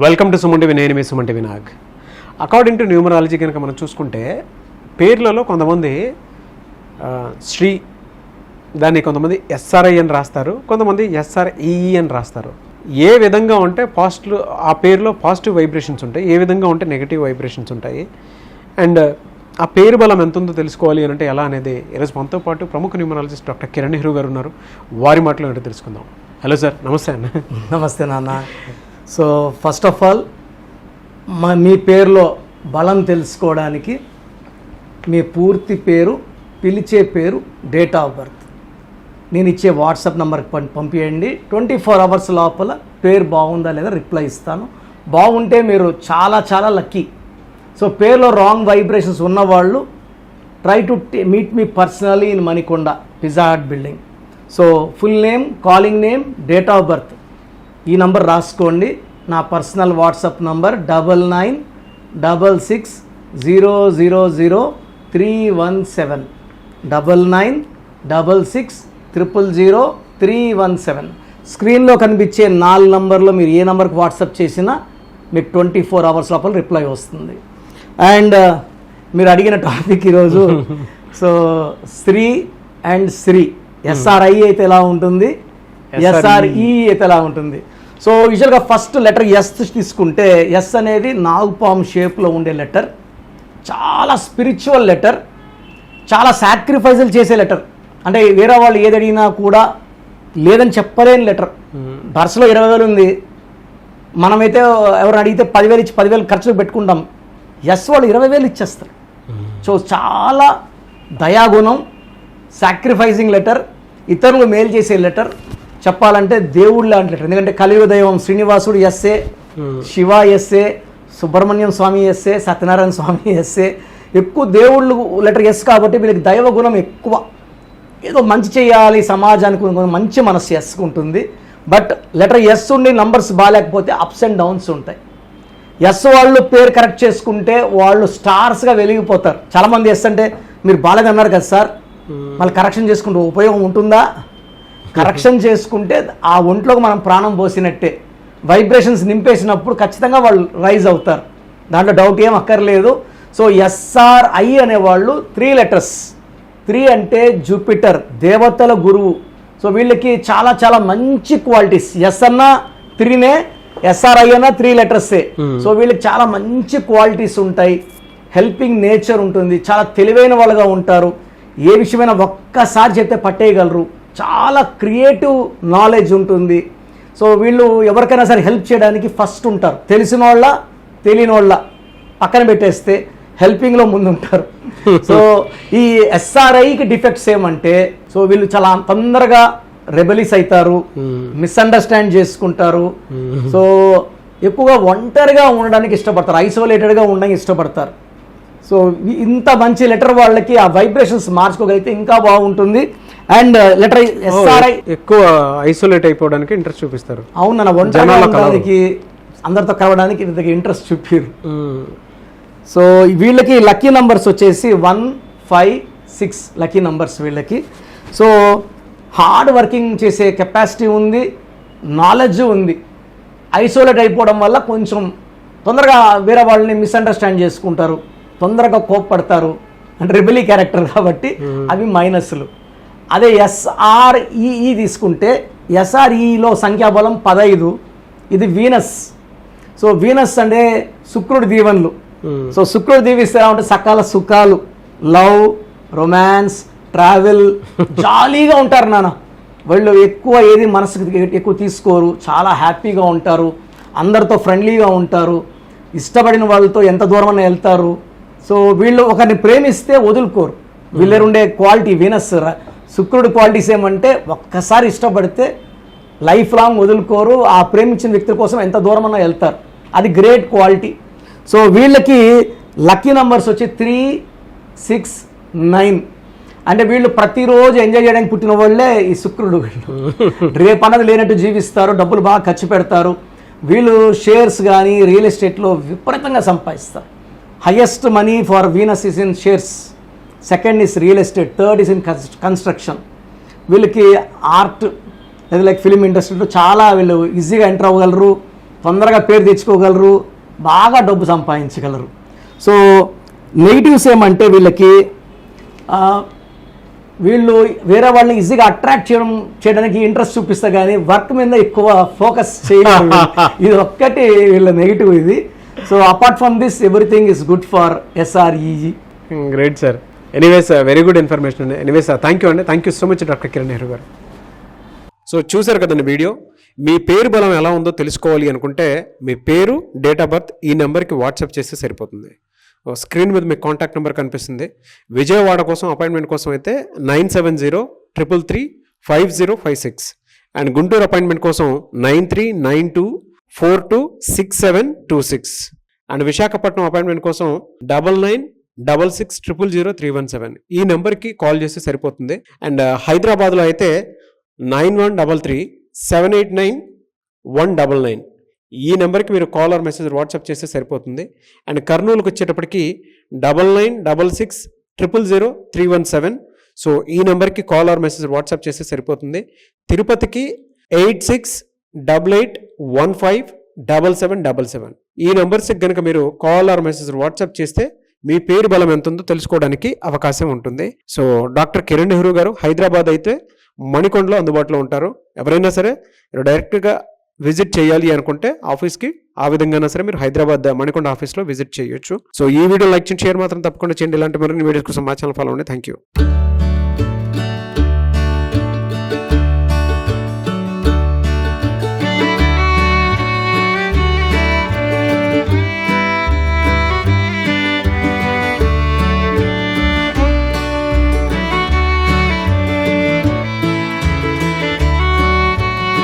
Welcome to సుమంటివి నేను మీ సుమంటి వినాగ్ అకార్డింగ్ టు న్యూమరాలజీ కనుక మనం చూసుకుంటే పేర్లలో కొంతమంది శ్రీ దాన్ని కొంతమంది ఎస్ఆర్ఐ అని రాస్తారు కొంతమంది ఎస్ఆర్ఈ అని రాస్తారు. ఏ విధంగా ఉంటే పాజిటివ్ ఆ పేరులో పాజిటివ్ వైబ్రేషన్స్ ఉంటాయి ఏ విధంగా ఉంటే నెగిటివ్ వైబ్రేషన్స్ ఉంటాయి అండ్ ఆ పేరు బలం ఎంత ఉందో తెలుసుకోవాలి అని అంటే ఎలా అనేది ఈరోజు మనతో పాటు ప్రముఖ న్యూమరాలజిస్ట్ డాక్టర్ కిరణ్ నెహ్రూ గారు ఉన్నారు. వారి మాటలో తెలుసుకుందాం. హలో సార్ నమస్తే అన్న. నమస్తే నాన్న. సో ఫస్ట్ ఆఫ్ ఆల్ మా మీ పేరులో బలం తెలుసుకోవడానికి మీ పూర్తి పేరు పిలిచే పేరు డేట్ ఆఫ్ బర్త్ నేను ఇచ్చే వాట్సాప్ నెంబర్కి పంపించండి ట్వంటీ ఫోర్ అవర్స్ లోపల పేరు బాగుందా లేదా రిప్లై ఇస్తాను. బాగుంటే మీరు చాలా చాలా లక్కీ. సో పేరులో రాంగ్ వైబ్రేషన్స్ ఉన్నవాళ్ళు try to meet me personally in Manikonda Pizza Hut building. So full name calling name date of birth ఈ నంబర్ రాసుకోండి. నా personal WhatsApp number double nine double six zero zero zero three one seven. Double nine double six triple zero three one seven. స్క్రీన్లో కనిపించే నాలుగు నంబర్లో మీరు ఏ నెంబర్కి WhatsApp చేసినా మీకు ట్వంటీ ఫోర్ అవర్స్ లోపల రిప్లై వస్తుంది. అండ్ మీరు అడిగిన టాపిక్ ఈరోజు so Shri and Shri. SRI అయితే ఎలా ఉంటుంది? ఎస్ఆర్ఈ అయితే ఎలా ఉంటుంది? సో యూజువల్గా ఫస్ట్ లెటర్ ఎస్ తీసుకుంటే ఎస్ అనేది నాగుపామ్ షేప్లో ఉండే లెటర్ చాలా స్పిరిచువల్ లెటర్ చాలా సాక్రిఫైజులు చేసే లెటర్ అంటే వేరే వాళ్ళు ఏది అడిగినా కూడా లేదని చెప్పలేని లెటర్ బర్స్లో ఇరవై వేలు ఉంది. మనమైతే ఎవరు అడిగితే పదివేలు ఇచ్చి పదివేలు ఖర్చు పెట్టుకుంటాం. ఎస్ వాళ్ళు ఇరవై వేలు ఇచ్చేస్తారు. సో చాలా దయాగుణం సాక్రిఫైజింగ్ లెటర్ ఇతరులు మేలు చేసే లెటర్ చెప్పాలంటే దేవుడు లాంటి లెటర్ ఎందుకంటే కలియుగ దైవం శ్రీనివాసుడు SA Shiva SA Subrahmanyam Swamy SA Satyanarayana Swamy SA. ఎక్కువ దేవుళ్ళు లెటర్ ఎస్ కాబట్టి వీళ్ళకి దైవ గుణం ఎక్కువ. ఏదో మంచి చేయాలి సమాజానికి మంచి మనస్సు ఎస్ ఉంటుంది. బట్ లెటర్ ఎస్ ఉండి నంబర్స్ బాగాలేకపోతే అప్స్ అండ్ డౌన్స్ ఉంటాయి. ఎస్ వాళ్ళు పేరు కరెక్ట్ చేసుకుంటే వాళ్ళు స్టార్స్గా వెలిగిపోతారు. చాలామంది ఎస్ అంటే మీరు బాగాలేదన్నారు కదా సార్? మళ్ళీ కరెక్షన్ చేసుకుంటే ఉపయోగం ఉంటుందా? కరెక్షన్ చేసుకుంటే ఆ ఒంట్లోకి మనం ప్రాణం పోసినట్టే. వైబ్రేషన్స్ నింపేసినప్పుడు ఖచ్చితంగా వాళ్ళు రైజ్ అవుతారు. దాంట్లో డౌట్ ఏం అక్కర్లేదు. సో ఎస్ఆర్ఐ అనేవాళ్ళు త్రీ లెటర్స్. త్రీ అంటే జూపిటర్ దేవతల గురువు. సో వీళ్ళకి చాలా చాలా మంచి క్వాలిటీస్. ఎస్ అన్న త్రీనే ఎస్ఆర్ఐ అన్న త్రీ లెటర్సే. సో వీళ్ళకి చాలా మంచి క్వాలిటీస్ ఉంటాయి. హెల్పింగ్ నేచర్ ఉంటుంది. చాలా తెలివైన వాళ్ళుగా ఉంటారు. ఏ విషయమైనా ఒక్కసారి చెప్తే పట్టేయగలరు. చాలా క్రియేటివ్ నాలెడ్జ్ ఉంటుంది. సో వీళ్ళు ఎవరికైనా సరే హెల్ప్ చేయడానికి ఫస్ట్ ఉంటారు. తెలిసిన వాళ్ళ తెలియని వాళ్ళ పక్కన పెట్టేస్తే హెల్పింగ్లో ముందు ఉంటారు సో ఈ ఎస్ఆర్ఐకి డిఫెక్ట్స్ ఏమంటే సో వీళ్ళు చాలా తొందరగా రెబలిస్ అవుతారు మిస్అండర్స్టాండ్ చేసుకుంటారు. సో ఎక్కువగా ఒంటరిగా ఉండడానికి ఇష్టపడతారు. ఐసోలేటెడ్గా ఉండడానికి ఇష్టపడతారు. సో ఇంత మంచి లెటర్ వాళ్ళకి ఆ వైబ్రేషన్స్ మార్చుకోగలిగితే ఇంకా బాగుంటుంది. అండ్ లెటర్ ఎస్ఆర్ఐ ఎక్కువ ఐసోలేట్ అయిపోవడానికి ఇంట్రెస్ట్ చూపిస్తారు. అవునన్న జనాల ఉండడానికి అందరితో కలవడానికి ఇంతకి ఇంట్రెస్ట్ చూపారు. సో వీళ్ళకి లక్కీ నంబర్స్ వచ్చేసి one five six lucky numbers వీళ్ళకి. సో హార్డ్ వర్కింగ్ చేసే కెపాసిటీ ఉంది నాలెడ్జ్ ఉంది. ఐసోలేట్ అయిపోవడం వల్ల కొంచెం తొందరగా వేరే వాళ్ళని మిస్అండర్స్టాండ్ చేసుకుంటారు తొందరగా కోప్పడతారు. అంటే రిబెలీ క్యారెక్టర్ కాబట్టి అవి మైనస్లు. అదే ఎస్ఆర్ఈఈ తీసుకుంటే ఎస్ఆర్ఈలో సంఖ్యాబలం పదైదు. ఇది వీనస్ సో వీనస్ అంటే శుక్రుడి దీవెనలు. సో శుక్రుడు దీవిస్తే ఉంటే సకాల సుఖాలు లవ్ రొమాన్స్ ట్రావెల్ జాలీగా ఉంటారు నాన్న. వాళ్ళు ఎక్కువ ఏది మనసుకు ఎక్కువ తీసుకోరు. చాలా హ్యాపీగా ఉంటారు. అందరితో ఫ్రెండ్లీగా ఉంటారు. ఇష్టపడిన వాళ్ళతో ఎంత దూరమైనా వెళ్తారు. సో వీళ్ళు ఒకరిని ప్రేమిస్తే వదులుకోరు. వీళ్ళరుండే క్వాలిటీ వీనస్ శుక్రుడి క్వాలిటీస్ ఏమంటే ఒక్కసారి ఇష్టపడితే లైఫ్ లాంగ్ వదులుకోరు. ఆ ప్రేమించిన వ్యక్తుల కోసం ఎంత దూరమన్నా వెళ్తారు. అది గ్రేట్ క్వాలిటీ సో వీళ్ళకి లక్కీ నంబర్స్ వచ్చి త్రీ సిక్స్ నైన్ అంటే వీళ్ళు ప్రతిరోజు ఎంజాయ్ చేయడానికి పుట్టిన వాళ్ళే ఈ శుక్రుడు. వీళ్ళు రేపు అన్నది లేనట్టు జీవిస్తారు డబ్బులు బాగా ఖర్చు పెడతారు. వీళ్ళు షేర్స్ కానీ రియల్ ఎస్టేట్లో విపరీతంగా సంపాదిస్తారు. Highest money for Venus is in shares second is real estate third is in construction వీళ్ళకి ఆర్ట్ లేదా లైక్ ఫిలిం ఇండస్ట్రీలో చాలా వీళ్ళు ఈజీగా ఎంటర్ అవ్వగలరు తొందరగా పేరు తెచ్చుకోగలరు బాగా డబ్బు సంపాదించగలరు. సో నెగిటివ్స్ ఏమంటే వీళ్ళకి వీళ్ళు వేరే వాళ్ళని ఈజీగా అట్రాక్ట్ చేయడం చేయడానికి ఇంట్రెస్ట్ చూపిస్తారు కానీ వర్క్ మీద ఎక్కువ ఫోకస్ చేయడం ఇది ఒక్కటి వీళ్ళ నెగిటివ్ ఇది. So apart from this everything is good for SREG great sir anyways very good information అండి ఎనీవేస్ థ్యాంక్ యూ అండి thank you so much doctor Kiran Nehru garu. So చూశారు కదండి వీడియో. మీ పేరు బలం ఎలా ఉందో తెలుసుకోవాలి అనుకుంటే మీ పేరు డేట్ ఆఫ్ బర్త్ ఈ నెంబర్కి వాట్సాప్ చేస్తే సరిపోతుంది. ఓ స్క్రీన్ మీద మీ కాంటాక్ట్ నెంబర్ కనిపిస్తుంది. విజయవాడ కోసం అపాయింట్మెంట్ కోసం అయితే nine seven zero triple three five zero five six and Guntur appointment కోసం nine three nine two four two six seven two six and Visakhapatnam appointment కోసం double nine double six triple zero three one seven. ఈ నెంబర్కి call చేస్తే సరిపోతుంది. And uh, హైదరాబాద్లో అయితే nine one double three seven eight nine one double nine. ఈ నెంబర్కి మీరు కాల్ ఆర్ మెసేజ్ వాట్సాప్ చేస్తే సరిపోతుంది. అండ్ కర్నూలుకి వచ్చేటప్పటికి double nine double six triple zero three one seven. So ఈ నెంబర్కి కాల్ ఆర్ మెసేజ్ వాట్సాప్ చేస్తే సరిపోతుంది. తిరుపతికి eight six double eight one five double seven double seven. ఈ నెంబర్స్కి కనుక మీరు కాల్ ఆర్ మెసేజ్ వాట్సాప్ చేస్తే మీ పేరు బలం ఎంత ఉందో తెలుసుకోవడానికి అవకాశం ఉంటుంది. సో డాక్టర్ కిరణ్ నెహ్రూ గారు హైదరాబాద్ అయితే మణికొండలో అందుబాటులో ఉంటారు. ఎవరైనా సరే మీరు డైరెక్ట్గా విజిట్ చేయాలి అనుకుంటే ఆఫీస్కి ఆ విధంగా సరే మీరు హైదరాబాద్ మణికొండ ఆఫీస్లో విజిట్ చేయొచ్చు. సో ఈ వీడియో లైక్ చేయండి షేర్ మాత్రం తప్పకుండా చేయండి. ఇలాంటి మరిన్ని వీడియోస్ కోసం మా ఛానల్ ఫాలో అండి థ్యాంక్ యూ